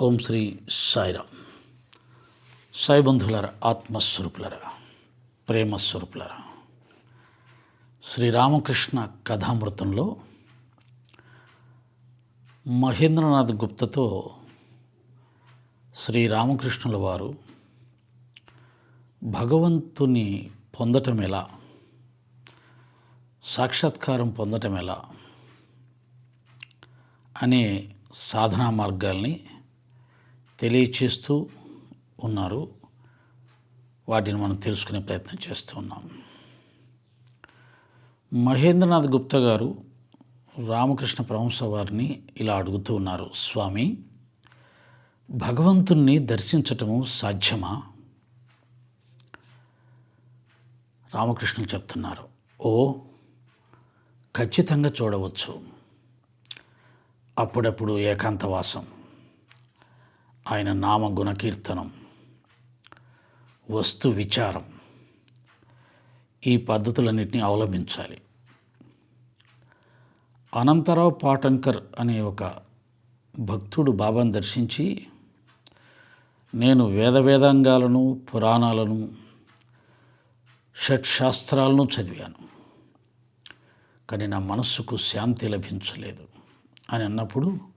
ఓం శ్రీ సాయిరామ్. సాయి బంధువులర ఆత్మస్వరూపులర ప్రేమస్వరూపులర. శ్రీరామకృష్ణ కథామృతంలో మహేంద్రనాథ్ గుప్తతో శ్రీరామకృష్ణుల వారు భగవంతుని పొందటం ఎలా సాక్షాత్కారం పొందటం ఎలా అనే సాధనా మార్గాల్ని తెలియచేస్తూ ఉన్నారు. వాటిని మనం తెలుసుకునే ప్రయత్నం చేస్తూ ఉన్నాం. మహేంద్రనాథ్ గుప్తా గారు రామకృష్ణ పరమహంస వారిని ఇలా అడుగుతూ ఉన్నారు. స్వామి భగవంతుణ్ణి దర్శించటము సాధ్యమా? రామకృష్ణులు చెప్తున్నారు. ఓ ఖచ్చితంగా చూడవచ్చు. అప్పుడప్పుడు ఏకాంతవాసం. ఆయన నామ గుణకీర్తనం. వస్తు విచారం. ఈ పద్ధతులన్నింటినీ అవలంబించాలి. అనంతరావు పాటంకర్ అనే ఒక భక్తుడు బాబాను దర్శించి నేను వేద వేదాంగాలను పురాణాలను షట్శాస్త్రాలను చదివాను. కానీ నా మనస్సుకు శాంతి లభించలేదు అని అన్నప్పుడు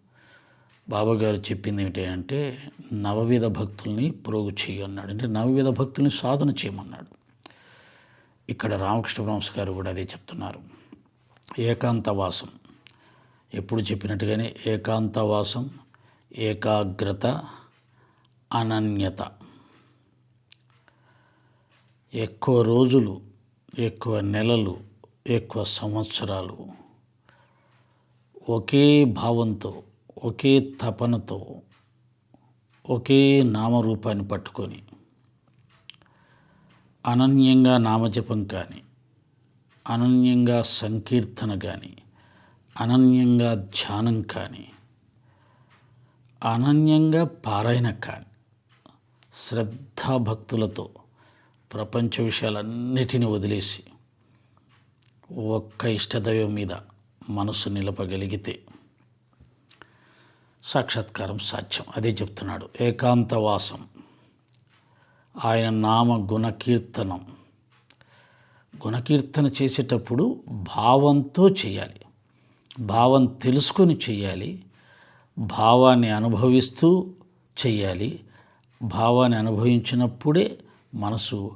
బాబాగారు చెప్పింది ఏమిటి అంటే నవవిధ భక్తుల్ని ప్రోగు చేయి అన్నాడు. అంటే నవవిధ భక్తుల్ని సాధన చేయమన్నాడు. ఇక్కడ రామకృష్ణ బ్రహ్మస్ గారు కూడా అదే చెప్తున్నారు. ఏకాంతవాసం. ఎప్పుడు చెప్పినట్టుగానే ఏకాంతవాసం ఏకాగ్రత అనన్యత. ఎక్కువ రోజులు ఎక్కువ నెలలు ఎక్కువ సంవత్సరాలు ఒకే భావంతో ఒకే తపనతో ఒకే నామరూపాన్ని పట్టుకొని అనన్యంగా నామజపం కానీ అనన్యంగా సంకీర్తన కానీ అనన్యంగా ధ్యానం కానీ అనన్యంగా పారాయణ కానీ శ్రద్ధాభక్తులతో ప్రపంచ విషయాలన్నిటిని వదిలేసి ఒక్క ఇష్టదైవం మీద మనసు నిలపగలిగితే సాక్షాత్కారం సాధ్యం. అదే చెప్తున్నాడు. ఏకాంతవాసం. ఆయన నామ గుణకీర్తనం. గుణకీర్తన చేసేటప్పుడు భావంతో చేయాలి. భావం తెలుసుకొని చేయాలి. భావాన్ని అనుభవిస్తూ చేయాలి. భావాన్ని అనుభవించినప్పుడే మనసు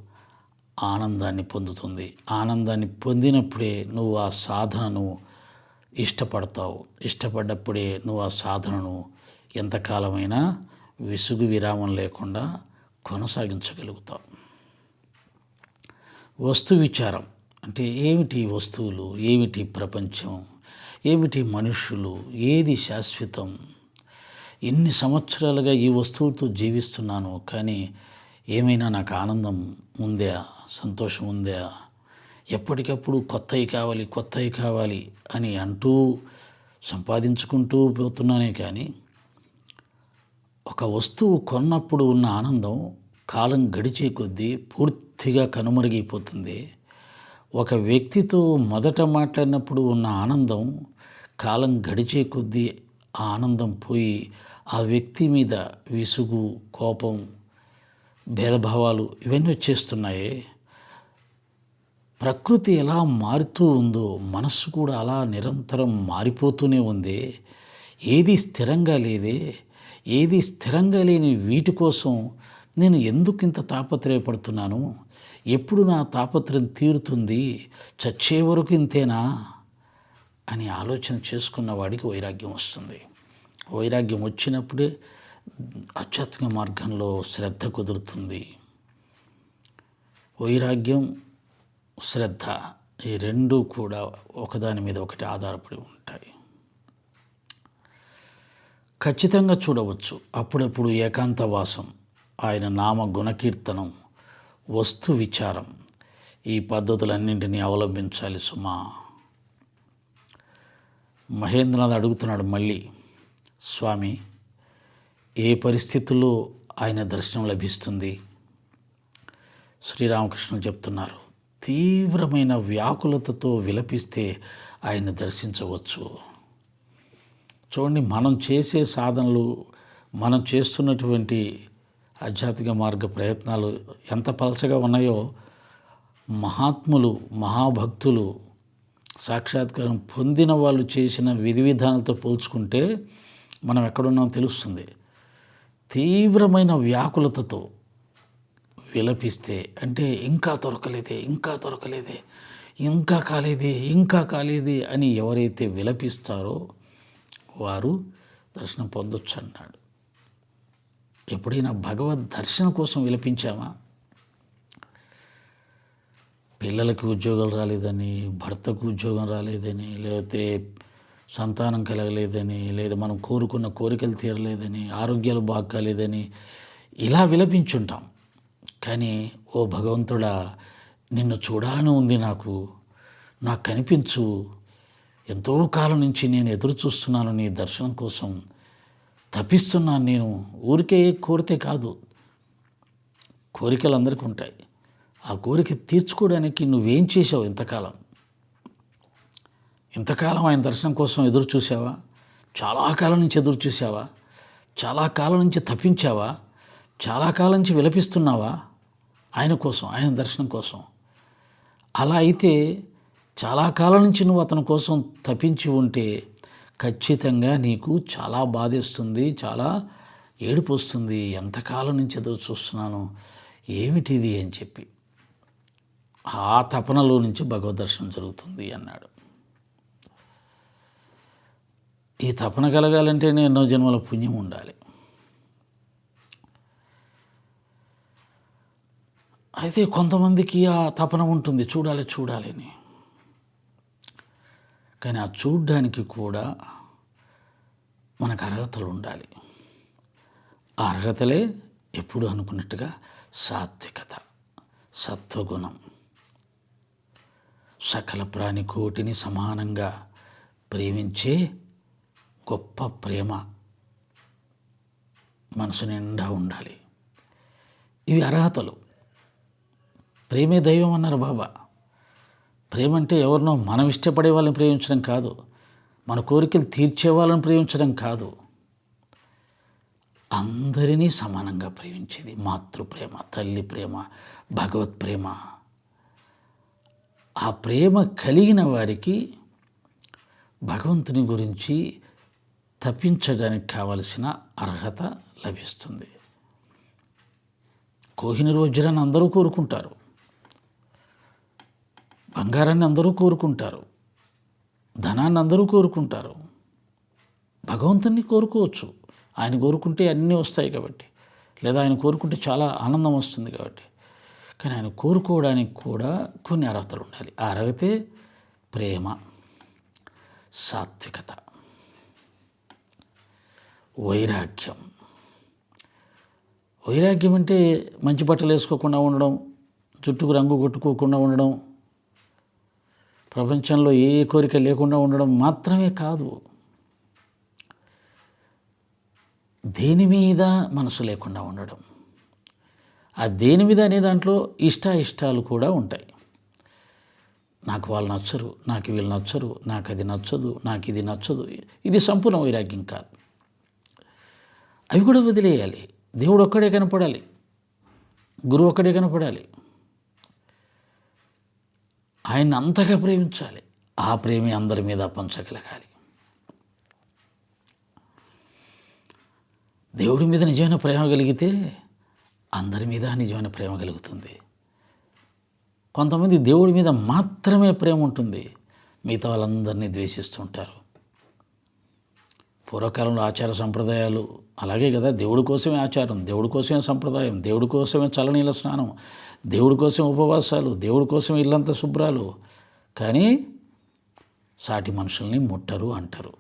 ఆనందాన్ని పొందుతుంది. ఆనందాన్ని పొందినప్పుడే నువ్వు ఆ సాధనను ఇష్టపడతావు. ఇష్టపడ్డప్పుడే నువ్వు ఆ సాధనను ఎంతకాలమైనా విసుగు విరామం లేకుండా కొనసాగించగలుగుతావు. వస్తు విచారం అంటే ఏమిటి వస్తువులు? ఏమిటి ప్రపంచం? ఏమిటి మనుషులు? ఏది శాశ్వతం? ఎన్ని సంవత్సరాలుగా ఈ వస్తువులతో జీవిస్తున్నాను కానీ ఏమైనా నాకు ఆనందం ఉందా? సంతోషం ఉందా? ఎప్పటికప్పుడు కొత్తవి కావాలి కొత్తవి కావాలి అని అంటూ సంపాదించుకుంటూ పోతున్నానే కానీ ఒక వస్తువు కొన్నప్పుడు ఉన్న ఆనందం కాలం గడిచే కొద్దీ పూర్తిగా కనుమరుగైపోతుంది. ఒక వ్యక్తితో మొదట మాట్లాడినప్పుడు ఉన్న ఆనందం కాలం గడిచే కొద్దీ ఆ ఆనందం పోయి ఆ వ్యక్తి మీద విసుగు కోపం భేదభావాలు ఇవన్నీ వచ్చేస్తున్నాయి. ప్రకృతి ఎలా మారుతూ ఉందో మనస్సు కూడా అలా నిరంతరం మారిపోతూనే ఉంది. ఏది స్థిరంగా లేదే ఏది స్థిరంగా లేని వీటి కోసం నేను ఎందుకు ఇంత తాపత్రయపడుతున్నాను? ఎప్పుడు నా తాపత్రయం తీరుతుంది? చచ్చే వరకు ఇంతేనా? అని ఆలోచన చేసుకున్న వాడికి వైరాగ్యం వస్తుంది. వైరాగ్యం వచ్చినప్పుడే ఆధ్యాత్మిక మార్గంలో శ్రద్ధ కుదురుతుంది. వైరాగ్యం శ్రద్ధ ఈ రెండు కూడా ఒకదాని మీద ఒకటి ఆధారపడి ఉంటాయి. ఖచ్చితంగా చూడవచ్చు. అప్పుడప్పుడు ఏకాంతవాసం ఆయన నామ గుణకీర్తనం వస్తు విచారం ఈ పద్ధతులన్నింటినీ అవలంబించాలి సుమా. మహేంద్రనాథ్ అడుగుతున్నాడు మళ్ళీ స్వామి ఏ పరిస్థితుల్లో ఆయన దర్శనం లభిస్తుంది? శ్రీరామకృష్ణులు చెప్తున్నారు తీవ్రమైన వ్యాకులతతో విలపిస్తే ఆయన దర్శించవచ్చు. చూడండి మనం చేసే సాధనలు మనం చేస్తున్నటువంటి ఆధ్యాత్మిక మార్గ ప్రయత్నాలు ఎంత పలచగా ఉన్నాయో మహాత్ములు మహాభక్తులు సాక్షాత్కారం పొందిన వాళ్ళు చేసిన విధి విధానాలతో పోల్చుకుంటే మనం ఎక్కడున్నామో తెలుస్తుంది. తీవ్రమైన వ్యాకులతతో విలపిస్తే అంటే ఇంకా దొరకలేదే ఇంకా దొరకలేదే ఇంకా కాలేదే ఇంకా కాలేదే అని ఎవరైతే విలపిస్తారో వారు దర్శనం పొందొచ్చు అన్నాడు ఎప్పుడైనా భగవద్ దర్శనం కోసం విలపించామా? పిల్లలకి ఉద్యోగాలు రాలేదని భర్తకు ఉద్యోగం రాలేదని లేకపోతే సంతానం కలగలేదని లేదా మనం కోరుకున్న కోరికలు తీరలేదని ఆరోగ్యాలు బాగా కాలేదని ఇలా విలపించుంటాం. కానీ ఓ భగవంతుడా నిన్ను చూడాలని ఉంది నాకు. నాకు కనిపించు. ఎంతో కాలం నుంచి నేను ఎదురు చూస్తున్నాను నీ దర్శనం కోసం. తప్పిస్తున్నాను నేను. ఊరికే కోరితే కాదు. కోరికలు అందరికీ ఉంటాయి. ఆ కోరిక తీర్చుకోవడానికి నువ్వేం చేసావు ఇంతకాలం? ఇంతకాలం ఆయన దర్శనం కోసం ఎదురు చూసావా చాలా కాలం నుంచి ఎదురు చూసావా చాలా కాలం నుంచి తప్పించావా? చాలా కాలం నుంచి విలపిస్తున్నావా? ఆయన కోసం ఆయన దర్శనం కోసం. అలా అయితే చాలా కాలం నుంచి నువ్వు అతని కోసం తప్పించి ఉంటే ఖచ్చితంగా నీకు చాలా బాధేస్తుంది చాలా ఏడుపు వస్తుంది. ఎంతకాలం నుంచి ఎదురు చూస్తున్నాను? ఏమిటిది అని చెప్పి. ఆ తపనలో నుంచి భగవద్ దర్శనం జరుగుతుంది అన్నాడు. ఈ తపన కలగాలంటే ఎన్నో జన్మల పుణ్యం ఉండాలి. అయితే కొంతమందికి ఆ తపన ఉంటుంది చూడాలి చూడాలని కానీ ఆ చూడ్డానికి కూడా మనకు అర్హతలు ఉండాలి. ఆ అర్హతలే ఎప్పుడు అనుకున్నట్టుగా సాత్వికత సత్వగుణం. సకల ప్రాణికోటిని సమానంగా ప్రేమించే గొప్ప ప్రేమ మనసు నిండా ఉండాలి. ఇవి అర్హతలు. ప్రేమే దైవం అన్నారు బాబా. ప్రేమ అంటే ఎవరినో మనం ఇష్టపడే వాళ్ళని ప్రేమించడం కాదు మన కోరికలు తీర్చే వాళ్ళని ప్రేమించడం కాదు. అందరినీ సమానంగా ప్రేమించేది మాతృప్రేమ తల్లి ప్రేమ భగవత్ ప్రేమ. ఆ ప్రేమ కలిగిన వారికి భగవంతుని గురించి తప్పించడానికి కావలసిన అర్హత లభిస్తుంది. కోహినూరు వజ్రాన్ని అందరూ కోరుకుంటారు. బంగారాన్ని అందరూ కోరుకుంటారు. ధనాన్ని అందరూ కోరుకుంటారు. భగవంతుని కోరుకోవచ్చు. ఆయన కోరుకుంటే అన్నీ వస్తాయి కాబట్టి. లేదా ఆయన కోరుకుంటే చాలా ఆనందం వస్తుంది కాబట్టి. కానీ ఆయన కోరుకోవడానికి కూడా కొన్ని అర్హతలు ఉండాలి. ఆ అర్హతే ప్రేమ సాత్వికత వైరాగ్యం. వైరాగ్యం అంటే మంచి బట్టలు వేసుకోకుండా ఉండడం జుట్టుకు రంగు కొట్టుకోకుండా ఉండడం ప్రపంచంలో ఏ కోరిక లేకుండా ఉండడం మాత్రమే కాదు. దేని మీద మనసు లేకుండా ఉండడం. ఆ దేని మీద అనే దాంట్లో ఇష్ట ఇష్టాలు కూడా ఉంటాయి. నాకు వాళ్ళు నచ్చరు నాకు వీళ్ళు నచ్చరు నాకు అది నచ్చదు నాకు ఇది నచ్చదు. ఇది సంపూర్ణ వైరాగ్యం కాదు. అవి కూడా వదిలేయాలి. దేవుడు ఒక్కడే కనపడాలి. గురువు ఒక్కడే కనపడాలి. ఆయన్ని అంతగా ప్రేమించాలి. ఆ ప్రేమి అందరి మీద పంచగలగాలి. దేవుడి మీద నిజమైన ప్రేమ కలిగితే అందరి మీద నిజమైన ప్రేమ కలుగుతుంది. కొంతమంది దేవుడి మీద మాత్రమే ప్రేమ ఉంటుంది. మిగతా వాళ్ళందరినీ ద్వేషిస్తుంటారు పూర్వకాలంలో ఆచార సంప్రదాయాలు అలాగే కదా దేవుడి కోసమే ఆచారం దేవుడి కోసమే సంప్రదాయం దేవుడి కోసమే చలనీల స్నానం దేవుడి కోసం ఉపవాసాలు దేవుడి కోసం ఇల్లంతా శుభ్రాలు. కానీ సాటి మనుషుల్ని ముట్టరు అంటారు.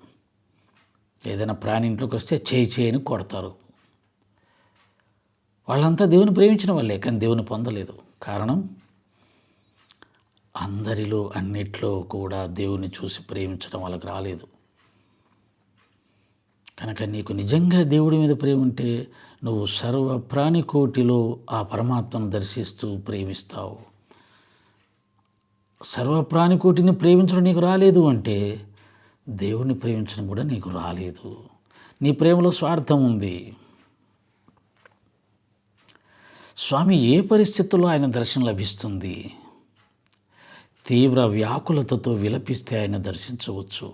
ఏదైనా ప్రాణి ఇంట్లోకి వస్తే చేయి చేయని కొడతారు. వాళ్ళంతా దేవుని ప్రేమించిన వాళ్ళే కానీ దేవుని పొందలేదు. కారణం? అందరిలో అన్నిట్లో కూడా దేవుని చూసి ప్రేమించడం వాళ్ళకి రాలేదు. కనుక నీకు నిజంగా దేవుడి మీద ప్రేమ ఉంటే నువ్వు సర్వ ప్రాణికోటిలో ఆ పరమాత్మను దర్శిస్తూ ప్రేమిస్తావు. సర్వ ప్రాణికోటిని ప్రేమించడం నీకు రాలేదు అంటే దేవుణ్ణి ప్రేమించడం కూడా నీకు రాలేదు. నీ ప్రేమలో స్వార్థం ఉంది. స్వామి ఏ పరిస్థితుల్లో ఆయన దర్శనం లభిస్తుంది? తీవ్ర వ్యాకులతతో విలపిస్తే ఆయన దర్శించవచ్చు.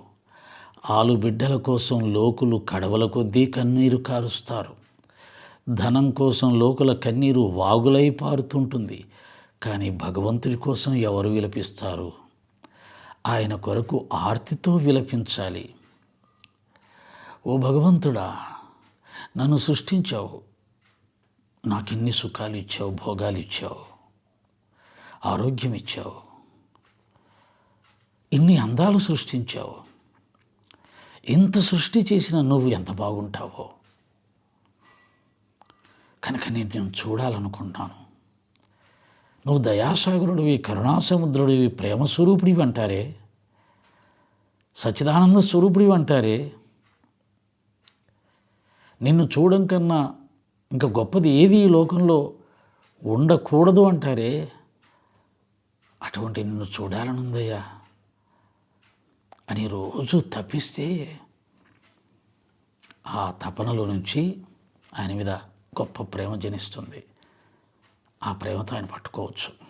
ఆలు బిడ్డల కోసం లోకులు కడవల కొద్దీ కన్నీరు కారుస్తారు. ధనం కోసం లోకుల కన్నీరు వాగులై పారుతుంటుంది కానీ భగవంతుడి కోసం ఎవరు విలపిస్తారు? ఆయన కొరకు ఆర్తితో విలపించాలి. ఓ భగవంతుడా నన్ను సృష్టించావు. నాకిన్ని సుఖాలు ఇచ్చావు భోగాలు ఇచ్చావు ఆరోగ్యం ఇచ్చావు ఇన్ని అందాలు సృష్టించావు. ఇంత సృష్టి చేసిన నువ్వు ఎంత బాగుంటావో. కనుక నేను నేను చూడాలనుకుంటాను నువ్వు దయాసాగరుడివి కరుణాసముద్రుడివి ప్రేమ స్వరూపుడివి అంటారే? సచ్చిదానంద స్వరూపుడివి అంటారే? నిన్ను చూడడం కన్నా ఇంకా గొప్పది ఏది ఈ లోకంలో ఉండకూడదు అంటారే? అటువంటి నిన్ను చూడాలనుందయ్యా. అని రోజు తప్పిస్తే ఆ తపనలో నుంచి ఆయన మీద గొప్ప ప్రేమ జనిస్తుంది. ఆ ప్రేమతో ఆయన పట్టుకోవచ్చు.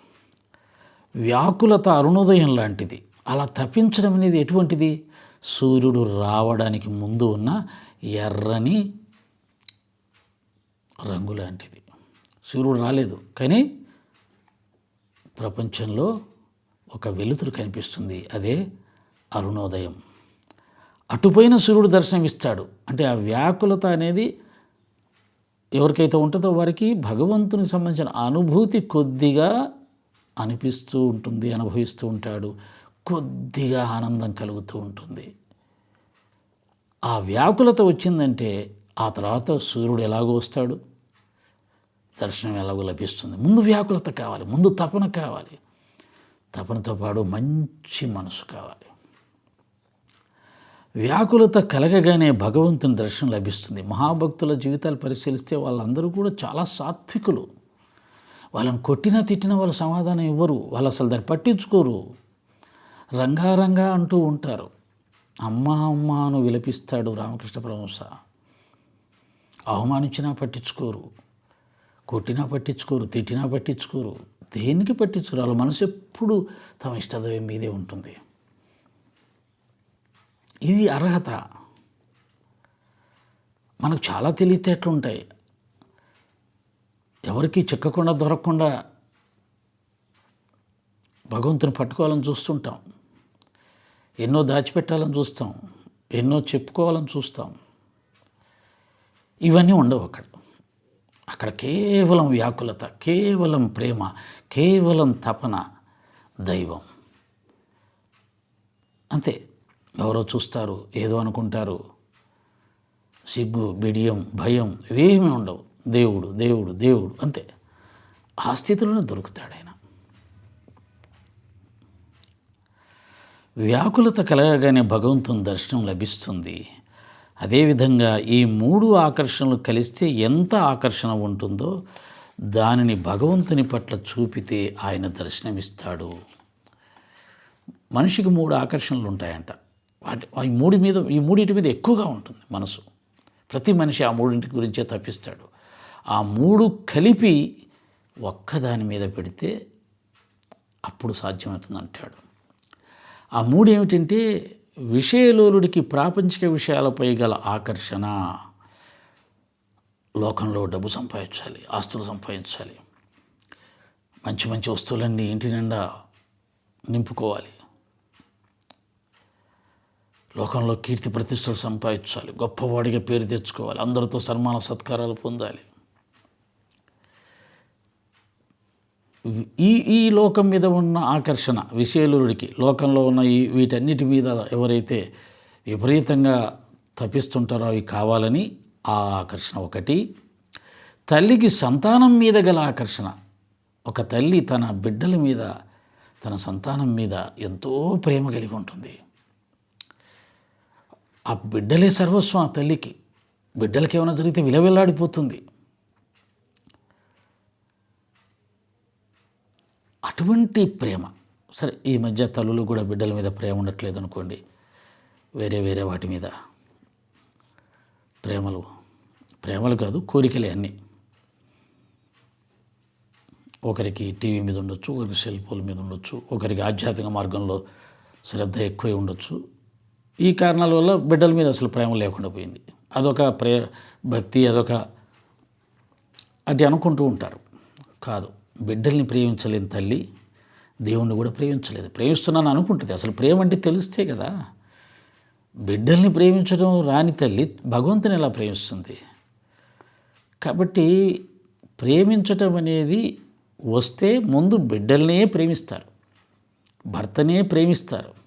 వ్యాకులత అరుణోదయం లాంటిది. అలా తప్పించడం అనేది ఎటువంటిది? సూర్యుడు రావడానికి ముందు ఉన్న ఎర్రని రంగు లాంటిది. సూర్యుడు రాలేదు కానీ ప్రపంచంలో ఒక వెలుతురు కనిపిస్తుంది. అదే అరుణోదయం. అటుపైన సూర్యుడు దర్శనమిస్తాడు. అంటే ఆ వ్యాకులత అనేది ఎవరికైతే ఉంటుందో వారికి భగవంతునికి సంబంధించిన అనుభూతి కొద్దిగా అనిపిస్తూ ఉంటుంది అనుభవిస్తూ ఉంటాడు. కొద్దిగా ఆనందం కలుగుతూ ఉంటుంది. ఆ వ్యాకులత వచ్చిందంటే ఆ తర్వాత సూర్యుడు ఎలాగో వస్తాడు? దర్శనం ఎలాగో లభిస్తుంది. ముందు వ్యాకులత కావాలి ముందు తపన కావాలి. తపనతో పాటు మంచి మనసు కావాలి. వ్యాకులత కలగగానే భగవంతుని దర్శనం లభిస్తుంది. మహాభక్తుల జీవితాలు పరిశీలిస్తే వాళ్ళందరూ కూడా చాలా సాత్వికులు. వాళ్ళని కొట్టినా తిట్టినా వాళ్ళు సమాధానం ఇవ్వరు. వాళ్ళు అసలు దాన్ని పట్టించుకోరు. రంగారంగా అంటూ ఉంటారు. అమ్మ అమ్మ అని విలపిస్తాడు రామకృష్ణ పరమహంస. అవమానించినా పట్టించుకోరు. కొట్టినా పట్టించుకోరు. తిట్టినా పట్టించుకోరు. దేనికి పట్టించుకోరు? వాళ్ళ మనసు ఎప్పుడు తమ ఇష్టదైవం మీదే ఉంటుంది. ఇది అర్హత. మనకు చాలా తెలివితేటలు ఉంటాయి ఎవరికి చిక్కకుండా దొరకకుండా భగవంతుని పట్టుకోవాలని చూస్తుంటాం. ఎన్నో దాచిపెట్టాలని చూస్తాం. ఎన్నో చెప్పుకోవాలని చూస్తాం. ఇవన్నీ ఉండవు అక్కడ. అక్కడ కేవలం వ్యాకులత కేవలం ప్రేమ కేవలం తపన దైవం. అంతే. ఎవరో చూస్తారు ఏదో అనుకుంటారు. సిగ్గు బిడియం భయం ఇవేమీ ఉండవు. దేవుడు దేవుడు దేవుడు అంతే. ఆ స్థితిలోనే దొరుకుతాడు ఆయన. వ్యాకులత కలగగానే భగవంతుని దర్శనం లభిస్తుంది. అదేవిధంగా ఈ మూడు ఆకర్షణలు కలిస్తే ఎంత ఆకర్షణ ఉంటుందో దానిని భగవంతుని పట్ల చూపితే ఆయన దర్శనమిస్తాడు. మనిషికి మూడు ఆకర్షణలు ఉంటాయంట. వాటి ఈ మూడి మీద ఈ మూడింటి మీద ఎక్కువగా ఉంటుంది మనసు. ప్రతి మనిషి ఆ మూడింటి గురించే తప్పిస్తాడు. ఆ మూడు కలిపి ఒక్కదాని మీద పెడితే అప్పుడు సాధ్యమవుతుంది అంటాడు. ఆ మూడు ఏమిటంటే విషయలోలుడికి ప్రాపంచిక విషయాలపై గల ఆకర్షణ. లోకంలో డబ్బు సంపాదించాలి ఆస్తులు సంపాదించాలి. మంచి మంచి వస్తువులన్నీ ఇంటి నిండా నింపుకోవాలి. లోకంలో కీర్తి ప్రతిష్టలు సంపాదించాలి. గొప్పవాడిగా పేరు తెచ్చుకోవాలి. అందరితో సన్మాన సత్కారాలు పొందాలి. ఈ ఈ లోకం మీద ఉన్న ఆకర్షణ విశేలుడికి లోకంలో ఉన్న ఈ వీటన్నిటి మీద ఎవరైతే విపరీతంగా తప్పిస్తుంటారో అవి కావాలని ఆ ఆకర్షణ ఒకటి. తల్లికి సంతానం మీద గల ఆకర్షణ. ఒక తల్లి తన బిడ్డల మీద తన సంతానం మీద ఎంతో ప్రేమ కలిగి ఉంటుంది. ఆ బిడ్డలే సర్వస్వం ఆ తల్లికి. బిడ్డలకి ఏమైనా జరిగితే విలవిల్లాడిపోతుంది. అటువంటి ప్రేమ. సరే ఈ మధ్య తల్లులు కూడా బిడ్డల మీద ప్రేమ ఉండట్లేదు అనుకోండి వేరే వేరే వాటి మీద. ప్రేమలు. ప్రేమలు కాదు కోరికలే అన్నీ. ఒకరికి టీవీ మీద ఉండొచ్చు ఒకరికి సెల్ ఫోన్ మీద ఉండొచ్చు ఒకరికి ఆధ్యాత్మిక మార్గంలో శ్రద్ధ ఎక్కువై ఉండొచ్చు. ఈ కారణాల వల్ల బిడ్డల మీద అసలు ప్రేమ లేకుండా పోయింది. అదొక ప్రే భక్తి అదొక అది అనుకుంటూ ఉంటారు. కాదు బిడ్డల్ని ప్రేమించలేని తల్లి దేవుణ్ణి కూడా ప్రేమించలేదు. ప్రేమిస్తున్నాను అనుకుంటుంది. అసలు ప్రేమ అంటే తెలిస్తే కదా. బిడ్డల్ని ప్రేమించడం రాని తల్లి భగవంతుని ఎలా ప్రేమిస్తుంది? కాబట్టి ప్రేమించటం అనేది వస్తే ముందు బిడ్డలనే ప్రేమిస్తారు. భర్తనే ప్రేమిస్తారు.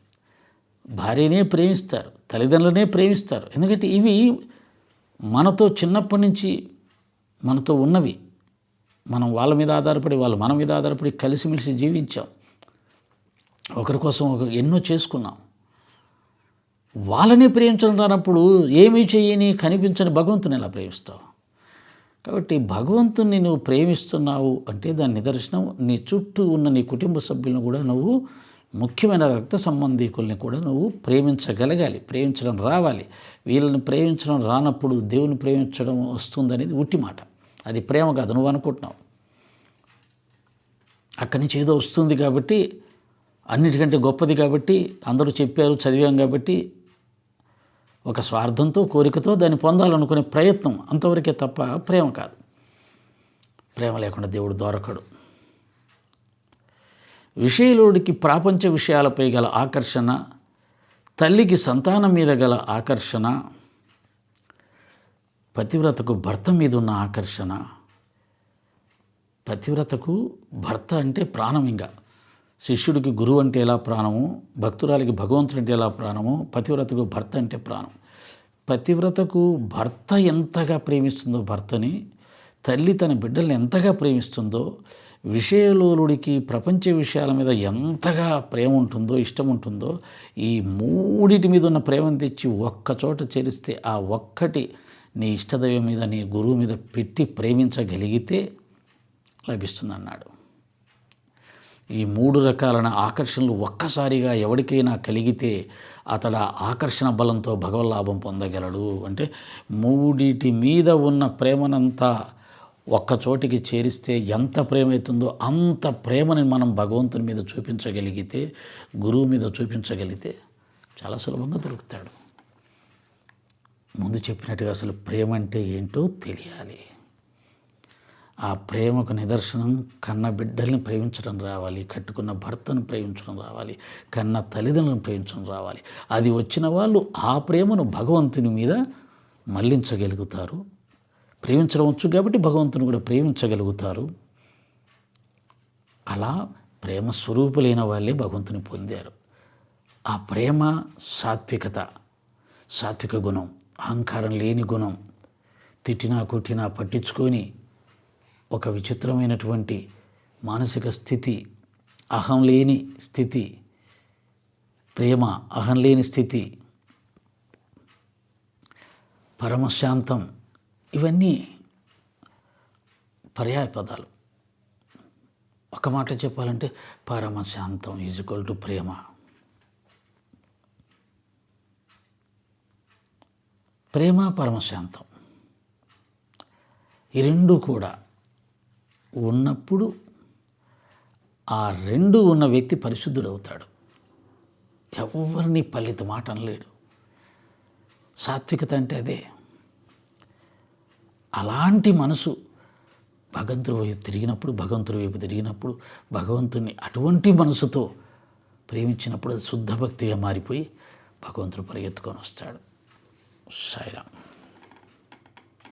భార్యనే ప్రేమిస్తారు తల్లిదండ్రులనే ప్రేమిస్తారు. ఎందుకంటే ఇవి మనతో చిన్నప్పటి నుంచి మనతో ఉన్నవి. మనం వాళ్ళ మీద ఆధారపడి వాళ్ళు మన మీద ఆధారపడి కలిసిమెలిసి జీవించాం. ఒకరి కోసం ఒకరు ఎన్నో చేసుకున్నాం. వాళ్ళని ప్రేమించడం రానప్పుడు ఏమీ చేయని కనిపించని భగవంతుని ఎలా ప్రేమిస్తావు? కాబట్టి భగవంతుని నువ్వు ప్రేమిస్తున్నావు అంటే దాని నిదర్శనం నీ చుట్టూ ఉన్న నీ కుటుంబ సభ్యులను కూడా నువ్వు ముఖ్యమైన రక్త సంబంధీకుల్ని కూడా నువ్వు ప్రేమించగలగాలి ప్రేమించడం రావాలి. వీళ్ళని ప్రేమించడం రానప్పుడు దేవుని ప్రేమించడం వస్తుందనేది ఉట్టి మాట. అది ప్రేమ కాదు నువ్వు అనుకుంటున్నావు. అక్కడి నుంచి ఏదో వస్తుంది కాబట్టి అన్నిటికంటే గొప్పది కాబట్టి అందరూ చెప్పారు చదివాం కాబట్టి ఒక స్వార్థంతో కోరికతో దాన్ని పొందాలనుకునే ప్రయత్నం అంతవరకే తప్ప ప్రేమ కాదు. ప్రేమ లేకుండా దేవుడు దొరకడు. విషయలోడికి ప్రాపంచ విషయాలపై గల ఆకర్షణ తల్లికి సంతానం మీద గల ఆకర్షణ పతివ్రతకు భర్త మీద ఉన్న ఆకర్షణ. పతివ్రతకు భర్త అంటే ప్రాణం ఇంకా శిష్యుడికి గురువు అంటే ఎలా ప్రాణము? భక్తురాలికి భగవంతుడు అంటే ఎలా ప్రాణము? పతివ్రతకు భర్త అంటే ప్రాణం. పతివ్రతకు భర్త ఎంతగా ప్రేమిస్తుందో భర్తని తల్లి తన బిడ్డల్ని ఎంతగా ప్రేమిస్తుందో విషయలోలుడికి ప్రపంచ విషయాల మీద ఎంతగా ప్రేమ ఉంటుందో ఇష్టం ఉంటుందో ఈ మూడిటి మీద ఉన్న ప్రేమను తెచ్చి ఒక్క చోట చేరిస్తే ఆ ఒక్కటి నీ ఇష్టదైవం మీద నీ గురువు మీద పెట్టి ప్రేమించగలిగితే లభిస్తుందన్నాడు. ఈ మూడు రకాలైన ఆకర్షణలు ఒక్కసారిగా ఎవరికైనా కలిగితే అతడు ఆకర్షణ బలంతో భగవల్లాభం పొందగలడు. అంటే మూడిటి మీద ఉన్న ప్రేమనంతా ఒక్క చోటికి చేరిస్తే ఎంత ప్రేమ అవుతుందో అంత ప్రేమని మనం భగవంతుని మీద చూపించగలిగితే గురువు మీద చూపించగలిగితే చాలా సులభంగా దొరుకుతాడు. ముందు చెప్పినట్టుగా అసలు ప్రేమ అంటే ఏంటో తెలియాలి. ఆ ప్రేమకు నిదర్శనం కన్న బిడ్డల్ని ప్రేమించడం రావాలి కట్టుకున్న భర్తను ప్రేమించడం రావాలి కన్న తల్లిదండ్రులను ప్రేమించడం రావాలి. అది వచ్చిన వాళ్ళు ఆ ప్రేమను భగవంతుని మీద మళ్ళించగలుగుతారు. ప్రేమించవచ్చు కాబట్టి భగవంతుని కూడా ప్రేమించగలుగుతారు. అలా ప్రేమ స్వరూపులైన వాళ్ళే భగవంతుని పొందారు. ఆ ప్రేమ సాత్వికత సాత్విక గుణం అహంకారం లేని గుణం తిట్టినా కొట్టినా పట్టించుకొని ఒక విచిత్రమైనటువంటి మానసిక స్థితి అహం లేని స్థితి ప్రేమ అహం లేని స్థితి పరమశాంతం ఇవన్నీ పర్యాయ పదాలు. ఒక మాట చెప్పాలంటే పరమశాంతం శాంతం ఈజ్వల్ టు ప్రేమ. ప్రేమ పరమశాంతం. ఈ రెండు కూడా ఉన్నప్పుడు ఆ రెండు ఉన్న వ్యక్తి పరిశుద్ధుడవుతాడు. ఎవరిని పల్లిత మాట అనలేడు. సాత్వికత అంటే అదే. అలాంటి మనసు భగవంతుడి వైపు తిరిగినప్పుడు భగవంతుడి వైపు తిరిగినప్పుడు భగవంతుని అటువంటి మనసుతో ప్రేమించినప్పుడు అది శుద్ధ భక్తిగా మారిపోయి భగవంతుడు పరిగెత్తుకొని వస్తాడు. సాయిరామ్.